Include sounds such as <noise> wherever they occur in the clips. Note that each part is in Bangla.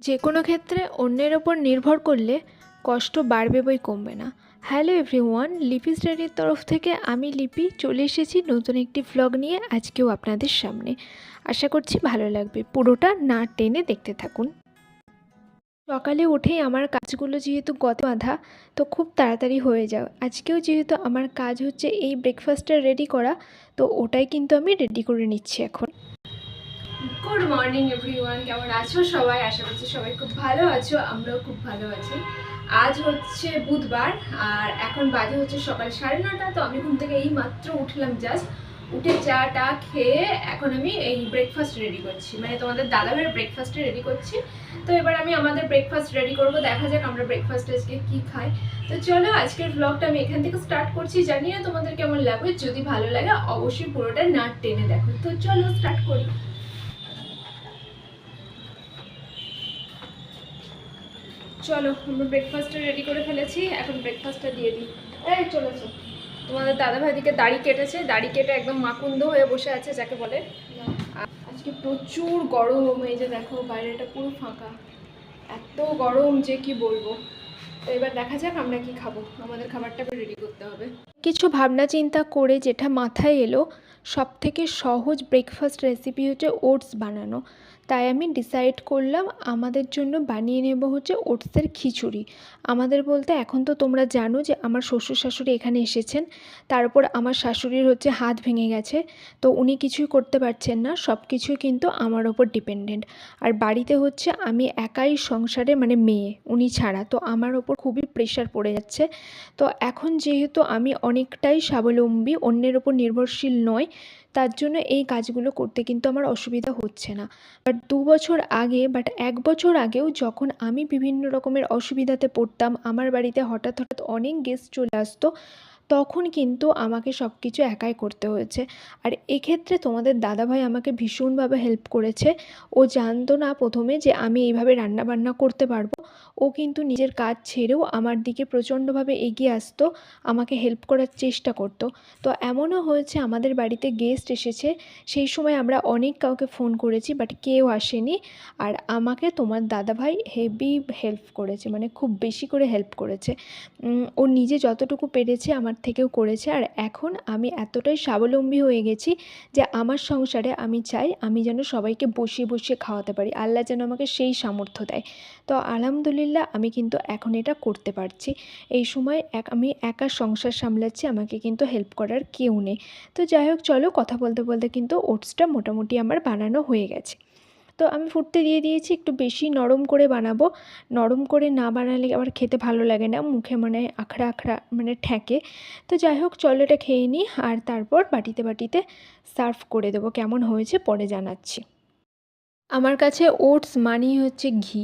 যে কোনো ক্ষেত্রে অন্যের ওপর নির্ভর করলে কষ্ট বাড়বে বই কমবে না। হ্যালো এভরিওয়ান লিপি স্টাডির তরফ থেকে আমি লিপি চলে এসেছি নতুন একটি ভ্লগ নিয়ে আজকেও আপনাদের সামনে। আশা করছি ভালো লাগবে। পুরোটা না টেনে দেখতে থাকুন। সকালে উঠেই আমার কাজগুলো যেহেতু গত বাঁধা তো খুব তাড়াতাড়ি হয়ে যাও। আজকেও যেহেতু আমার কাজ হচ্ছে এই ব্রেকফাস্টটা রেডি করা, তো ওটাই কিন্তু আমি রেডি করে নিচ্ছি এখন। গুড মর্নিং এভরিওয়ান কেমন আছো সবাই? আশা করছি সবাই খুব ভালো আছো, আমরাও খুব ভালো আছি। আজ হচ্ছে বুধবার, আর এখন বাজে হচ্ছে সকাল সাড়ে নটা, তো আমি ঘুম থেকে এই মাত্র উঠলাম জাস্ট উঠে চাটা খেয়ে এখন আমি এই ব্রেকফাস্ট রেডি করছি। মানে তোমাদের দাদাভাইয়ের ব্রেকফাস্টে রেডি করছি। তো এবার আমি আমাদের ব্রেকফাস্ট রেডি করব, দেখা যাক আমরা ব্রেকফাস্ট আজকে কী খাই। তো চলো আজকের ব্লগটা আমি এখান থেকে স্টার্ট করছি। জানি না তোমাদের কেমন লাগবে যদি ভালো লাগে অবশ্যই পুরোটা না টেনে দেখো। তো চলো স্টার্ট করি। চলো, আমরা ব্রেকফাস্টটা রেডি করে ফেলেছি, এখন ব্রেকফাস্টটা দিয়ে দিই। এই চলেছো তোমাদের দাদা ভাইদিকে দাড়ি কেটেছে, দাড়ি কেটে একদম মাকুন্দ হয়ে বসে আছে, যাকে বলে। আজকে প্রচুর গরম, এই যে দেখো, বাইরেটা পুরো ফাঁকা। এত গরম, যে কি বলব। তো এবার দেখা যাক আমরা কি খাব। আমাদের খাবারটা রেডি করতে হবে। কিছু ভাবনা চিন্তা করে যেটা মাথায় এলো সব থেকে সহজ ব্রেকফাস্ট রেসিপি হচ্ছে ওটস বানানো। তাই আমি ডিসাইড করলাম আমাদের জন্য বানিয়ে নেব হচ্ছে ওটসের খিচুড়ি। আমাদের বলতে এখন তো তোমরা জানো যে আমার শ্বশুর শাশুড়ি এখানে এসেছেন, তারপর আমার শাশুড়ির হচ্ছে হাত ভেঙে গেছে, তো উনি কিছুই করতে পারছেন না সব কিছুই কিন্তু আমার ওপর ডিপেন্ডেন্ট আর বাড়িতে হচ্ছে আমি একাই সংসারে মানে মেয়ে, উনি ছাড়া, তো আমার ওপর খুবই প্রেশার পড়ে যাচ্ছে। তো এখন যেহেতু আমি অনেকটাই স্বাবলম্বী, অন্যের ওপর নির্ভরশীল নয় তার জন্য এই কাজগুলো করতে কিন্তু আমার অসুবিধা হচ্ছে না। বাট দু বছর আগে বাট এক বছর আগেও যখন আমি বিভিন্ন রকমের অসুবিধাতে পড়তাম, আমার বাড়িতে হঠাৎ হঠাৎ অনেক গেস্ট চলে আসতো। তখন কিন্তু আমাকে সব কিছু একাই করতে হয়েছে। আর এক্ষেত্রে তোমাদের দাদাভাই আমাকে ভীষণভাবে হেল্প করেছে। ও জানতো না প্রথমে যে আমি এইভাবে রান্নাবান্না করতে পারব। ও কিন্তু নিজের কাজ ছেড়েও আমার দিকে প্রচণ্ডভাবে এগিয়ে আসতো, আমাকে হেল্প করার চেষ্টা করতো। তো এমনও হয়েছে আমাদের বাড়িতে গেস্ট এসেছে। সেই সময় আমরা অনেক কাউকে ফোন করেছি বাট কেউ আসেনি। আর আমাকে তোমার দাদাভাই হেভি হেল্প করেছে মানে খুব বেশি করে হেল্প করেছে। ও নিজে যতটুকু পেরেছে আমার থেকেও করেছে। আর এখন আমি এতটাই স্বাবলম্বী হয়ে গেছি যে আমার সংসারে আমি চাই আমি যেন সবাইকে বসিয়ে বসিয়ে খাওয়াতে পারি। আল্লাহ যেন আমাকে সেই সামর্থ্য দেয়। তো আলহামদুলিল্লাহ আমি কিন্তু এখন এটা করতে পারছি। এই সময় এক আমি একা সংসার সামলাচ্ছি, আমাকে কিন্তু হেল্প করার কেউ নেই। তো যাই হোক, চলো কথা বলতে বলতে কিন্তু ওটসটা মোটামুটি আমার বানানো হয়ে গেছে। তো আমি ফুটতে দিয়ে দিয়েছি, একটু বেশি নরম করে বানাবো। নরম করে না বানালে আবার খেতে ভালো লাগে না, মুখে মানে আখড়া আখড়া মানে ঠেকে। তো যাই হোক, চলো এটা খেয়ে নিই আর তারপর বাটিতে বাটিতে সার্ভ করে দেবো, কেমন হয়েছে পরে জানাচ্ছি। আমার কাছে ওটস মানেই হচ্ছে ঘি।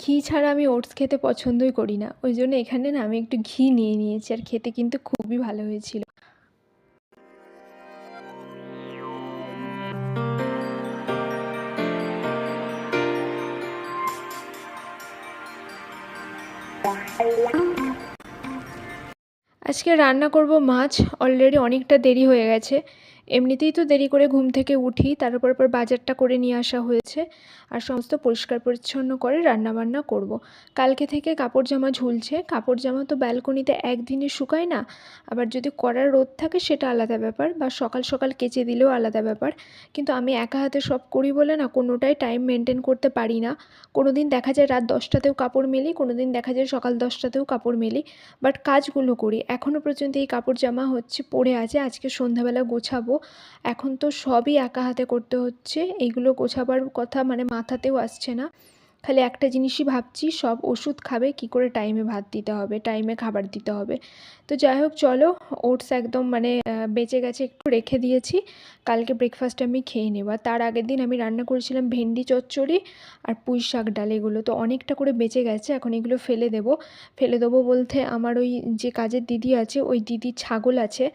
ঘি ছাড়া আমি ওটস খেতে পছন্দই করি না, ওই জন্য এখানে না আমি একটু ঘি নিয়ে নিয়েছি আর খেতে কিন্তু খুবই ভালো হয়েছিল। আজকে রান্না করব মাছ অলরেডি অনেকটা দেরি হয়ে গেছে। এমনিতেই তো দেরি করে ঘুম থেকে উঠি, তার উপর পর বাজারটা করে নিয়ে আসা হয়েছে। আর সমস্ত পরিষ্কার পরিচ্ছন্ন করে রান্নাবান্না করব। কালকে থেকে কাপড় জামা ঝুলছে, কাপড় জামা তো ব্যালকনিতে একদিনে শুকায় না। আবার যদি করার রোদ থাকে সেটা আলাদা ব্যাপার বা সকাল সকাল কেচে দিলেও আলাদা ব্যাপার। কিন্তু আমি একা হাতে সব করি বলে না, কোনোটাই টাইম মেনটেন করতে পারি না। কোনো দিন দেখা যায় রাত দশটাতেও কাপড় মেলি কোনো দিন দেখা যায় সকাল দশটাতেও কাপড় মেলি। বাট কাজগুলো করি। এখনও পর্যন্ত এই কাপড় জামা হচ্ছে, পড়ে আছে, আজকে সন্ধ্যাবেলা গোছাবো। এখন তো সবই একা হাতে করতে হচ্ছে। এইগুলো গোছাবার কথা মানে মাথাতেও আসছে না। খালি একটা জিনিসই ভাবছি, সব ওষুধ খাবে, কি করে টাইমে ভাত দিতে হবে টাইমে খাবার দিতে হবে। তো যাই হোক, চলো, ওটস একদম মানে বেঁচে গেছে, একটু রেখে দিয়েছি। কালকে ব্রেকফাস্ট আমি খেয়ে নেব। তার আগের দিন আমি রান্না করেছিলাম ভেন্ডি চচ্চড়ি আর পুঁই শাক ডাল এগুলো। তো অনেকটা করে বেঁচে গেছে, এখন এগুলো ফেলে দেব। ফেলে দেবো বলতে আমার ওই যে কাজের দিদি আছে, ওই দিদির ছাগল আছে।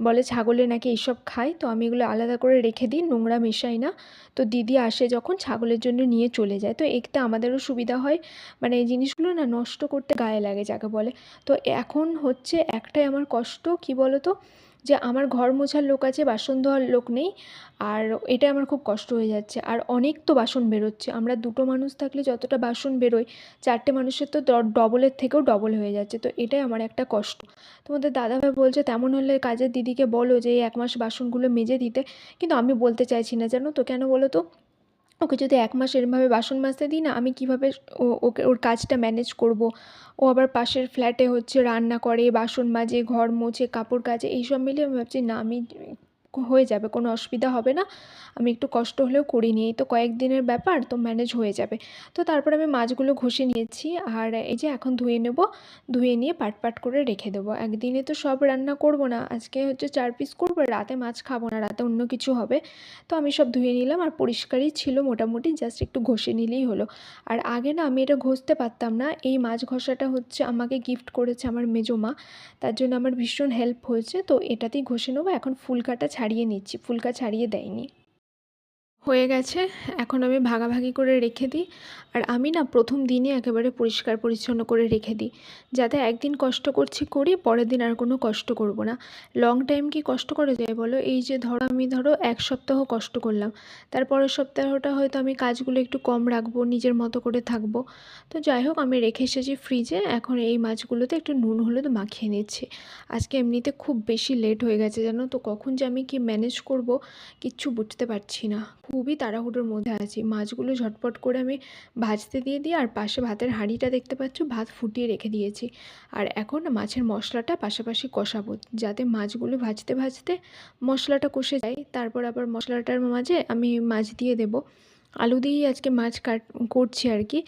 বলে ছাগলে নাকি এইসব খায় তো আমি এগুলো আলাদা করে রেখে দিই, নোংরা মেশাই না। তো দিদি আসে যখন ছাগলের জন্য নিয়ে চলে যায়। তো এতে আমাদেরও সুবিধা হয়। মানে এই জিনিসগুলো না নষ্ট করতে গায়ে লাগে যাকে বলে। তো এখন হচ্ছে একটাই আমার কষ্ট, কি বলো তো যে আমার ঘর মোছার লোক আছে, বাসন ধোয়ার লোক নেই, আর এটা আমার খুব কষ্ট হয়ে যাচ্ছে। আর অনেক তো বাসন বেরোচ্ছে। আমরা দুটো মানুষ থাকলে যতটা বাসন বেরোয়, চারটে মানুষের তো ডবলের থেকেও ডবল হয়ে যাচ্ছে। তো এটাই আমার একটা কষ্ট। তোমাদের দাদাভাই বলছে, তেমন হলে কাজের দিদিকে বলো যে, এক মাস বাসনগুলো মেজে দিতে। কিন্তু আমি বলতে চাইছি না, জানো তো? কেন বলো তো? ওকে যদি এক মাস এরমভাবে বাসন মাজতে দিই না, আমি কীভাবে ও, ওকে, ওর কাজটা ম্যানেজ করব? ও আবার পাশের ফ্ল্যাটে হচ্ছে রান্না করে, বাসন মাজে, ঘর মোছে, কাপড় কাচে, এইসব মিলিয়ে আমি ভাবছি না, আমি হয়ে যাবে, কোনো অসুবিধা হবে না। আমি একটু কষ্ট হলেও করে নিই। তো কয়েকদিনের ব্যাপার, তো ম্যানেজ হয়ে যাবে। তো তারপর আমি মাছগুলো ঘষে নিয়েছি আর এই যে এখন ধুয়ে নেব, ধুয়ে নিয়ে পাট পাট করে রেখে দেবো। একদিনে তো সব রান্না করব না, আজকে হচ্ছে চার পিস করব, রাতে মাছ খাব না, রাতে অন্য কিছু হবে। তো আমি সব ধুয়ে নিলাম আর পরিষ্কারই ছিল মোটামুটি জাস্ট একটু ঘষে নিলেই হলো। আর আগে না আমি এটা ঘষতে পারতাম না। এই মাছ ঘষাটা হচ্ছে আমাকে গিফট করেছে আমার মেজো মা, তার জন্য আমার ভীষণ হেল্প হয়েছে। তো এটাতেই ঘষে নেব। এখন ফুলকাটা ছাড়িয়ে নিচ্ছি ফুলকা ছাড়িয়ে দেয়নি। হয়ে গেছে। এখন আমি ভাগাভাগি করে রেখে দিই। আর আমি না প্রথম দিনে একেবারে পরিষ্কার পরিচ্ছন্ন করে রেখে দিই। যাতে একদিন কষ্ট করছি করি, পরের দিন আর কোনো কষ্ট করব না। লং টাইম কি কষ্ট করে যায় বলো? এই যে ধরো, আমি ধরো এক সপ্তাহ কষ্ট করলাম। তারপরের সপ্তাহটা হয়তো আমি কাজগুলো একটু কম রাখব, নিজের মতো করে থাকব। তো যাই হোক, আমি রেখে এসেছি ফ্রিজে এখন এই মাছগুলোতে একটু নুন, হলুদ মাখিয়ে নিচ্ছি। আজকে এমনিতে খুব বেশি লেট হয়ে গেছে জানো তো? কখন যে আমি কি ম্যানেজ করব, কিচ্ছু বুঝতে পারছি না। খুবই তাড়াহুড়োর মধ্যে আছি। মাছগুলো ঝটপট করে আমি ভাজতে দিয়ে দিই আর পাশে ভাতের হাঁড়িটা দেখতে পাচ্ছ, ভাত ফুটিয়ে রেখে দিয়েছি। আর এখন মাছের মশলাটা পাশাপাশি কষাবো, যাতে মাছগুলো ভাজতে ভাজতে মশলাটা কষে যায়। তারপর আবার মশলাটার মাঝে আমি মাছ দিয়ে দেবো। আলু দিয়েই আজকে মাছ কাট, করছি আর কি।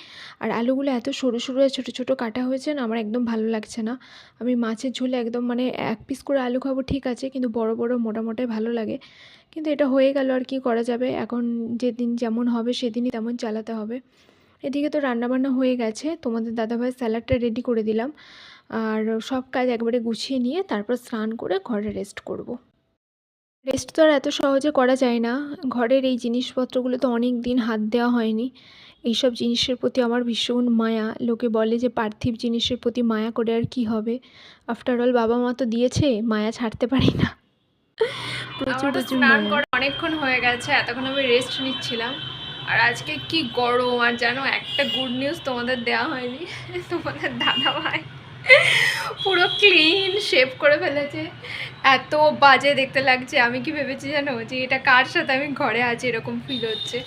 আর আলুগুলো এত সরু সরু আর ছোটো ছোটো কাটা হয়েছে না, আমার একদম ভালো লাগছে না। আমি মাছের ঝোলে একদম মানে এক পিস করে আলু খাব ঠিক আছে, কিন্তু বড় বড় মোটা মোটাই ভালো লাগে। কিন্তু এটা হয়ে গেল আর কি করা যাবে। এখন যেদিন যেমন হবে সেদিনই তেমন চালাতে হবে। এদিকে তো রান্নাবান্না হয়ে গেছে। তোমাদের দাদাভাই স্যালাডটা রেডি করে দিলাম। আর সব কাজ একবারে গুছিয়ে নিয়ে তারপর স্নান করে ঘরে রেস্ট করব। রেস্ট তো আর এত সহজে করা যায় না। ঘরের এই জিনিসপত্রগুলো তো অনেক দিন হাত দেওয়া হয়নি। এইসব জিনিসের প্রতি আমার ভীষণ মায়া। লোকে বলে যে পার্থিব জিনিসের প্রতি মায়া করে আর কি হবে। আফটার অল বাবা মা তো দিয়েছে, মায়া ছাড়তে পারি না। প্রচুর প্রচুর অনেকক্ষণ হয়ে গেছে এতক্ষণ আমি রেস্ট নিচ্ছিলাম। আর আজকে কি গরম আর জানো একটা গুড নিউজ তোমাদের দেওয়া হয়নি <laughs> তোমাদের দাদা ভাই পুরো ক্লিন শেভ করে ফেলেছে। এত বাজে দেখতে লাগছে আমি কি ভেবেছি জানো যে এটা কার সাথে আমি ঘরে আছি এরকম ফিল হচ্ছে।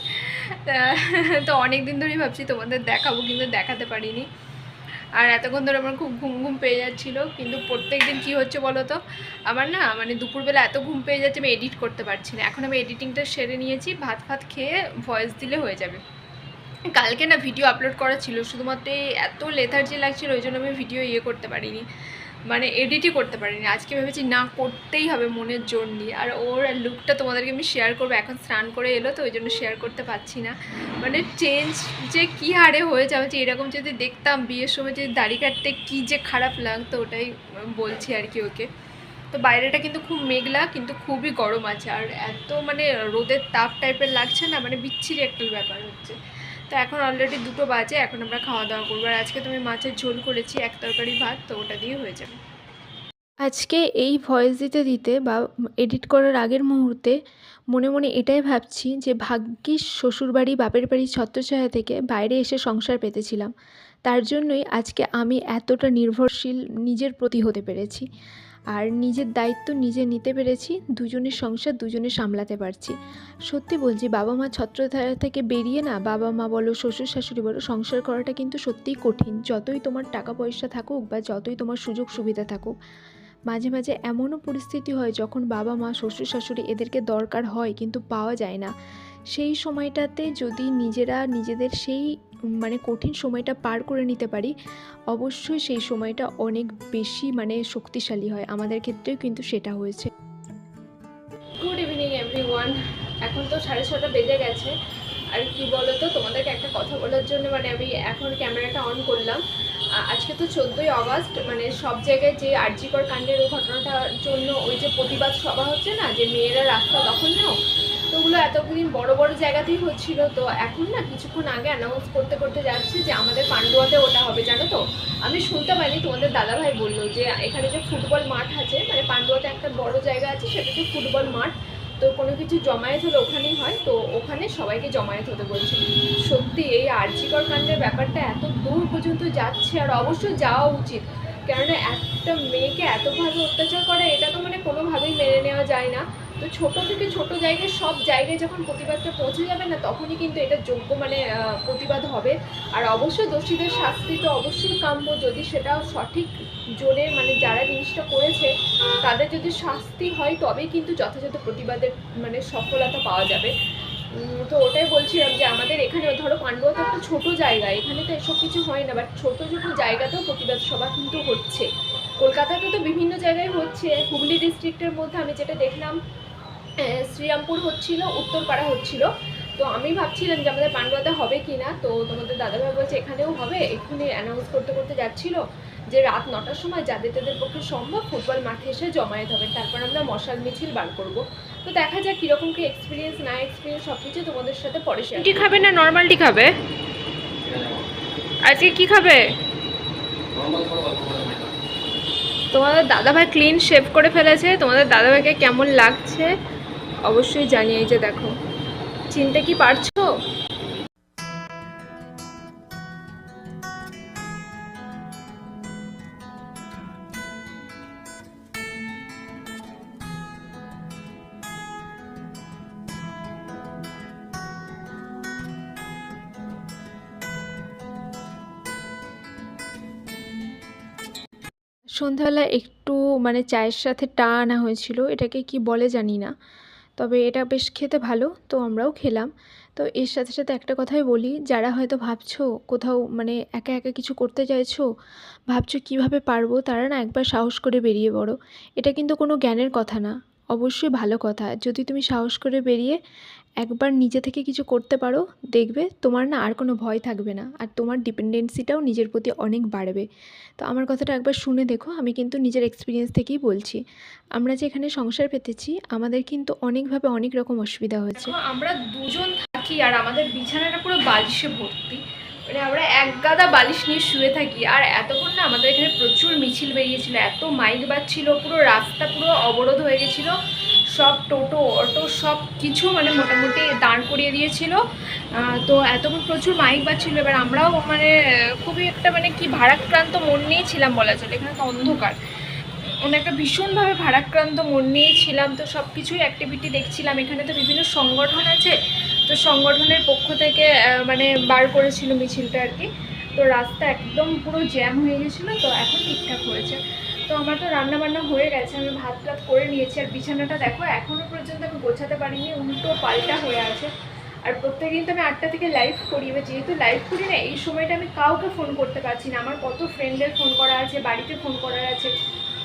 তো অনেক দিন ধরেই ভাবছি তোমাদের দেখাবো কিন্তু দেখাতে পারিনি। আর এতক্ষণ ধরে আমার খুব ঘুম ঘুম পেয়ে যাচ্ছিল, কিন্তু প্রত্যেক দিন কী হচ্ছে বলো তো? আমার না মানে দুপুরবেলা এত ঘুম পেয়ে যাচ্ছে আমি এডিট করতে পারছি না। এখন আমি এডিটিংটা সেরে নিয়েছি, ভাত ফাত খেয়ে ভয়েস দিলে হয়ে যাবে। কালকে না ভিডিও আপলোড করা ছিল, শুধুমাত্র এত লেথার্জি লাগছিল, ওই জন্য আমি ভিডিও ইয়ে করতে পারিনি। মানে এডিটই করতে পারিনি। আজকে ভেবেছি না, করতেই হবে মনের জোর নিয়ে। আর ওর লুকটা তোমাদেরকে আমি শেয়ার করব। এখন স্নান করে এলো তো, ওই জন্য শেয়ার করতে পারছি না। মানে চেঞ্জ যে কী হারে হয়ে যাবে যে এরকম যদি দেখতাম বিয়ের সময় যদি দাড়ি কাটতে কী যে খারাপ লাগতো, ওটাই বলছি আর কি ওকে। তো বাইরেটা কিন্তু খুব মেঘলা, কিন্তু খুবই গরম আছে। আর এত মানে রোদের তাপ টাইপের লাগছে না মানে বিচ্ছিরি একটা ব্যাপার হচ্ছে। তো এখন অলরেডি দুটো বাজে, এখন আমরা খাওয়া দাওয়া করব। আর আজকে তুমি মাছের ঝোল করেছি, এক তরকারি ভাত, তো ওটা দিয়ে হয়ে যাবে। আজকে এই ভয়েস দিতে দিতে বা এডিট করার আগের মুহূর্তে মনে মনে এটাই ভাবছি যে ভাগ্যিস শ্বশুরবাড়ি, বাপের বাড়ি ছত্রছায়া থেকে বাইরে এসে সংসার পেতেছিলাম। তার জন্যই আজকে আমি এতটা নির্ভরশীল নিজের প্রতি হতে পেরেছি। আর নিজের দায়িত্ব নিজে নিতে পেরেছি, দুজনের সংসার দুজনে সামলাতে পারছি। সত্যি বলছি, বাবা মা ছত্রধারা থেকে বেরিয়ে না, বাবা মা বলো, শ্বশুর শাশুড়ি বলো, সংসার করাটা কিন্তু সত্যিই কঠিন। যতই তোমার টাকা পয়সা থাকুক বা যতই তোমার সুযোগ সুবিধা থাকুক, মাঝে মাঝে এমনও পরিস্থিতি হয় যখন বাবা মা, শ্বশুর শাশুড়ি এদেরকে দরকার হয় কিন্তু পাওয়া যায় না। সেই সময়টাতে যদি নিজেরা নিজেদের সেই মানে কঠিন সময়টা পার করে নিতে পারি, অবশ্যই সেই সময়টা অনেক বেশি মানে শক্তিশালী হয়। আমাদের ক্ষেত্রেও কিন্তু সেটা হয়েছে। গুড ইভিনিং এভরিওয়ান এখন তো সাড়ে ছটা বেজে গেছে। আর কি বলো তো তোমাদেরকে একটা কথা বলার জন্য মানে আমি এখন ক্যামেরাটা অন করলাম। আজকে তো চোদ্দোই আগস্ট মানে সব জায়গায় যে আর্যিকর কাণ্ডের ওই ঘটনাটার জন্য ওই যে প্রতিবাদ সভা হচ্ছে না, যে মেয়েরা রাস্তা দখল নাও তো ওগুলো এতদিন বড় বড় জায়গাতেই হচ্ছিল, তো এখন না কিছুক্ষণ আগে অ্যানাউন্স করতে করতে যাচ্ছে যে আমাদের পান্ডুয়াতে ওটা হবে, জানো তো? আমি শুনতে পাইনি, তোমাদের দাদাভাই বলল যে এখানে যে ফুটবল মাঠ আছে মানে পান্ডুয়াতে একটা বড় জায়গা আছে, সেটা হচ্ছে ফুটবল মাঠ। তো কোনো কিছু জমায়েত হলে ওখানেই হয়, তো ওখানে সবাইকে জমায়েত হতে বলছে সত্যি এই আর্যিকর কাণ্ডের ব্যাপারটা এত দূর পর্যন্ত যাচ্ছে আর অবশ্যই যাওয়া উচিত। কেননা একটা মেয়েকে এতভাবে অত্যাচার করে, এটা তো মানে কোনোভাবেই মেনে নেওয়া যায় না। তো ছোট থেকে ছোট জায়গায় সব জায়গায় যখন প্রতিবাদটা পৌঁছে যাবে না, তখনই কিন্তু এটা যোগ্য মানে প্রতিবাদ হবে। আর অবশ্যই দোষীদের শাস্তি তো অবশ্যই কাম্য। যদি সেটা সঠিক জোরে মানে যারা জিনিসটা করেছে, তাদের যদি শাস্তি হয়, তবেই কিন্তু যথাযথ প্রতিবাদের মানে সফলতা পাওয়া যাবে। তো ওটাই বলছিলাম যে আমাদের এখানে ধরো পান্ডুয়া তো একটা ছোটো জায়গা, এখানে তো এসব কিছু হয় না বাট ছোটো ছোটো জায়গাতেও প্রতিবাদ সভা কিন্তু হচ্ছে। কলকাতাতে তো বিভিন্ন জায়গায় হচ্ছে। হুগলি ডিস্ট্রিক্টের মধ্যে আমি যেটা দেখলাম শ্রীরামপুর হচ্ছিল, উত্তরপাড়া হচ্ছিল। তো আমি ভাবছিলাম যে আমাদের পান্ডুয়াতে হবে কি না তো তোমাদের দাদাভাই বলছে, এখানেও হবে। এক্ষুনি অ্যানাউন্স করতে করতে যাচ্ছিল যে রাত নটার সময় যাদের তাদের পক্ষে সম্ভব ফুটবল মাঠে এসে জমায়েত হবে। তারপর আমরা মশাল মিছিল বার করব। তো দেখা যাক কীরকম কি এক্সপিরিয়েন্স না এক্সপিরিয়েন্স সব কিছু তোমাদের সাথে পরে টি খাবে না নর্মাল টি খাবে? আজকে কি খাবে? তোমাদের দাদাভাই ক্লিন শেভ করে ফেলেছে। তোমাদের দাদাভাইকে কেমন লাগছে? অবশ্যই এই যে দেখো। চিনতে কি পারছ? সন্ধ্যাবেলা একটু মানে চায়ের সাথে টা আনা হয়েছিল, এটাকে কি বলে জানি না। তবে এটা বেশ খেতে ভালো, তো আমরাও খেলাম। তো এর সাথে সাথে একটা কথাই বলি, যারা হয়তো ভাবছ কোথাও মানে একা একা কিছু করতে চাইছো, ভাবছ কীভাবে পারব, তারা না একবার সাহস করে বেরিয়ে বড়ো এটা কিন্তু কোনো জ্ঞানের কথা না, অবশ্যই ভালো কথা। যদি তুমি সাহস করে বেরিয়ে একবার নিজে থেকে কিছু করতে পারো, দেখবে তোমার না আর কোনো ভয় থাকবে না আর তোমার ডিপেন্ডেন্সিটাও নিজের প্রতি অনেক বাড়বে। তো আমার কথাটা একবার শুনে দেখো, আমি কিন্তু নিজের এক্সপিরিয়েন্স থেকেই বলছি। আমরা যে এখানে সংসার পেতেছি, আমাদের কিন্তু অনেকভাবে অনেক রকম অসুবিধা হয়েছে। আমরা দুজন থাকি আর আমাদের বিছানাটা পুরো বালিশে ভর্তি। মানে আমরা এক গাদা বালিশ নিয়ে শুয়ে থাকি, আর এতক্ষণ না আমাদের এখানে প্রচুর মিছিল বেরিয়েছিল, এত মাইক বাজছিল, পুরো রাস্তা পুরো অবরোধ হয়ে গেছিল, সব টোটো, অটো, সব কিছু মানে মোটামুটি দাঁড় করিয়ে দিয়েছিল। তো এতক্ষণ প্রচুর মাইক বাজছিল, এবার আমরাও মানে খুবই একটা মানে কি ভারাক্রান্ত মন নিয়েই ছিলাম বলা চলে, এখানে তো অন্ধকার। মানে একটা ভীষণভাবে ভারাক্রান্ত মন নিয়েই ছিলাম, তো সব কিছুই অ্যাক্টিভিটি দেখছিলাম, এখানে তো বিভিন্ন সংগঠন আছে তো সংগঠনের পক্ষ থেকে মানে বার করেছিল মিছিলটা আর কি। তো রাস্তা একদম পুরো জ্যাম হয়ে গেছিল, তো এখন ঠিকঠাক হয়েছে। তো আমার তো রান্না বান্না হয়ে গেছে, আমি ভাত টাত করে নিয়েছি। আর বিছানাটা দেখো এখনও পর্যন্ত আমি গোছাতে পারিনি, উল্টো পাল্টা হয়ে আছে। আর প্রত্যেকদিন তো আমি আটটা থেকে লাইভ করি, এবার যেহেতু লাইভ করি না, এই সময়টা আমি কাউকে ফোন করতে পারছি না। আমার কত ফ্রেন্ডের ফোন করা আছে, বাড়িতে ফোন করা আছে।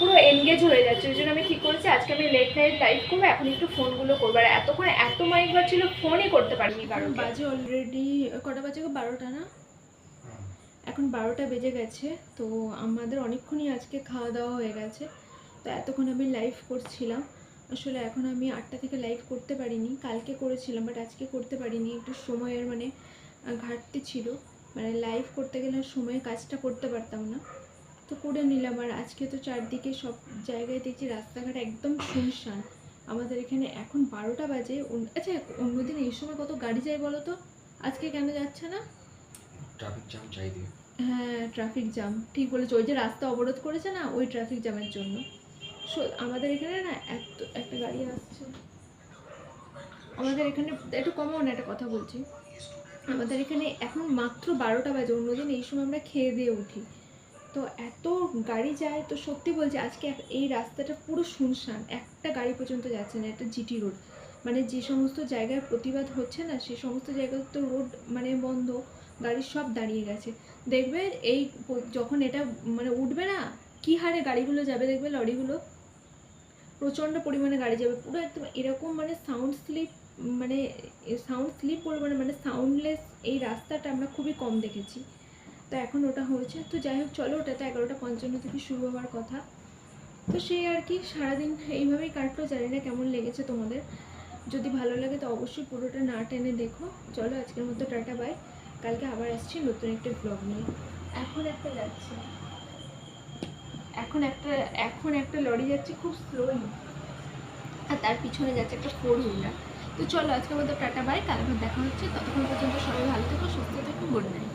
পুরো এনগেজ হয়ে যাচ্ছে। ওই জন্য আমি কী করেছি আজকে আমি লেট নাইট লাইভ করব এখন একটু ফোনগুলো করব। আর এতক্ষণ এত মাইক বাজছিল ফোনই করতে পারিনি কারণ বাজে অলরেডি কটা বাজে গো? বারোটা না? এখন বারোটা বেজে গেছে তো আমাদের অনেকক্ষণই আজকে খাওয়া দাওয়া হয়ে গেছে। তো এতক্ষণ আমি লাইভ করছিলাম। আসলে এখন আমি আটটা থেকে লাইভ করতে পারিনি। কালকে করেছিলাম বাট আজকে করতে পারিনি। একটু সময়ের মানে ঘাটতি ছিল। মানে লাইভ করতে গেলে সময়ে কাজটা করতে পারতাম না। তো করে নিলাম। আর আজকে তো চারদিকে সব জায়গায় দেখছি রাস্তাঘাট একদম শুনশান। আমাদের এখানে এখন বারোটা বাজে। আচ্ছা অন্যদিন এই সময় কত গাড়ি যায় বলো তো? আজকে কেন যাচ্ছে না? ট্রাফিক জ্যাম চাই হ্যাঁ ট্রাফিক জ্যাম। ঠিক বলেছ। ওই যে রাস্তা অবরোধ করেছে না ওই ট্রাফিক জ্যামের জন্য। সো- আমাদের এখানে না এত একটা গাড়ি আসছে। আমাদের এখানে একটু কমাও না একটা কথা বলছি। আমাদের এখানে এখন মাত্র বারোটা বাজে। অন্যদিন এই সময় আমরা খেয়ে দিয়ে উঠি। তো এত গাড়ি যায়, তো সত্যি বলছি আজকে এই রাস্তাটা পুরো শুনশান। একটা গাড়ি পর্যন্ত যাচ্ছে না, একটা জিটি রোড। মানে যে সমস্ত জায়গায় প্রতিবাদ হচ্ছে না, সে সমস্ত জায়গায় তো রোড মানে বন্ধ, গাড়ি সব দাঁড়িয়ে গেছে। দেখবে এই যখন এটা মানে উঠবে না, কি হারে গাড়িগুলো যাবে দেখবে লরিগুলো? প্রচণ্ড পরিমাণে গাড়ি যাবে, পুরো একদম এরকম মানে সাউন্ড স্লিপ মানে সাউন্ড স্লিপ পরিমাণে মানে সাউন্ডলেস এই রাস্তাটা আমরা খুবই কম দেখেছি। তো এখন ওটা হয়েছে। তো যাই হোক, চলো ওটা তো এগারোটা পঞ্চান্ন থেকে শুরু হওয়ার কথা। তো সেই আর কি, সারাদিন এইভাবেই কাটলো, জানি না কেমন লেগেছে তোমাদের। যদি ভালো লাগে তো অবশ্যই পুরোটা না টেনে দেখো। চলো আজকের মতো টাটা, বাই। কালকে আবার আসছি নতুন একটা ব্লগ নিয়ে। এখন একটা যাচ্ছে। এখন একটা এখন একটা লরি যাচ্ছে খুব স্লোলি আর তার পিছনে যাচ্ছে একটা ফোর হুইলার তো চলো আজকের মতো টাটা, বাই। কালকে দেখা হচ্ছে। ততক্ষণ পর্যন্ত সবাই ভালো থেকো, সুস্থ থেকো গুড নাইট